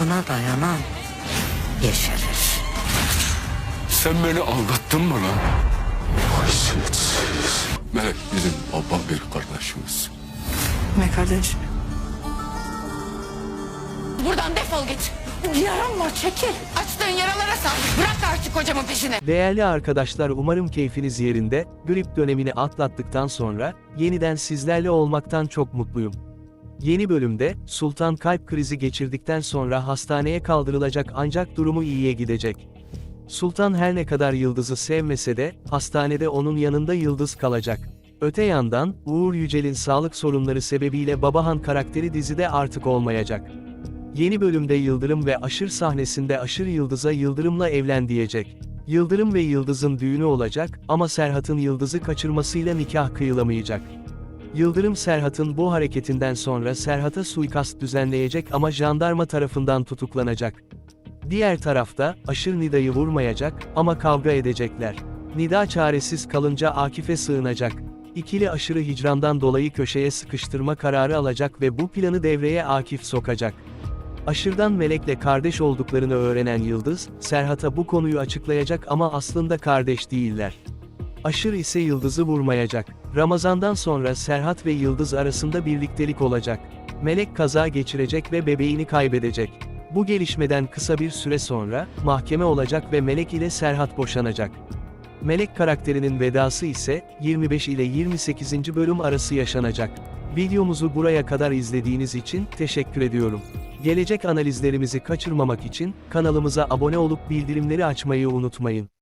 Buna dayanan yeşerir. Sen beni aldattın mı lan? Haysiyetsiz. Melek bizim baba bir kardeşimiz. Ne kardeş? Buradan defol git. Yaram var çekil. Açtığın yaralara sar. Bırak artık kocamın peşini. Değerli arkadaşlar umarım keyfiniz yerinde, grip dönemini atlattıktan sonra, yeniden sizlerle olmaktan çok mutluyum. Yeni bölümde, Sultan kalp krizi geçirdikten sonra hastaneye kaldırılacak ancak durumu iyiye gidecek. Sultan her ne kadar Yıldız'ı sevmese de, hastanede onun yanında Yıldız kalacak. Öte yandan, Uğur Yücel'in sağlık sorunları sebebiyle Babahan karakteri dizide artık olmayacak. Yeni bölümde Yıldırım ve Aşır sahnesinde Aşır Yıldız'a Yıldırım'la evlen diyecek. Yıldırım ve Yıldız'ın düğünü olacak ama Serhat'ın Yıldız'ı kaçırmasıyla nikah kıyılamayacak. Yıldırım Serhat'ın bu hareketinden sonra Serhat'a suikast düzenleyecek ama jandarma tarafından tutuklanacak. Diğer tarafta, Aşır Nida'yı vurmayacak ama kavga edecekler. Nida çaresiz kalınca Akif'e sığınacak. İkili aşırı hicrandan dolayı köşeye sıkıştırma kararı alacak ve bu planı devreye Akif sokacak. Aşır'dan Melek'le kardeş olduklarını öğrenen Yıldız, Serhat'a bu konuyu açıklayacak ama aslında kardeş değiller. Aşır ise Yıldız'ı vurmayacak. Ramazan'dan sonra Serhat ve Yıldız arasında birliktelik olacak. Melek kaza geçirecek ve bebeğini kaybedecek. Bu gelişmeden kısa bir süre sonra, mahkeme olacak ve Melek ile Serhat boşanacak. Melek karakterinin vedası ise, 25 ile 28. bölüm arası yaşanacak. Videomuzu buraya kadar izlediğiniz için teşekkür ediyorum. Gelecek analizlerimizi kaçırmamak için kanalımıza abone olup bildirimleri açmayı unutmayın.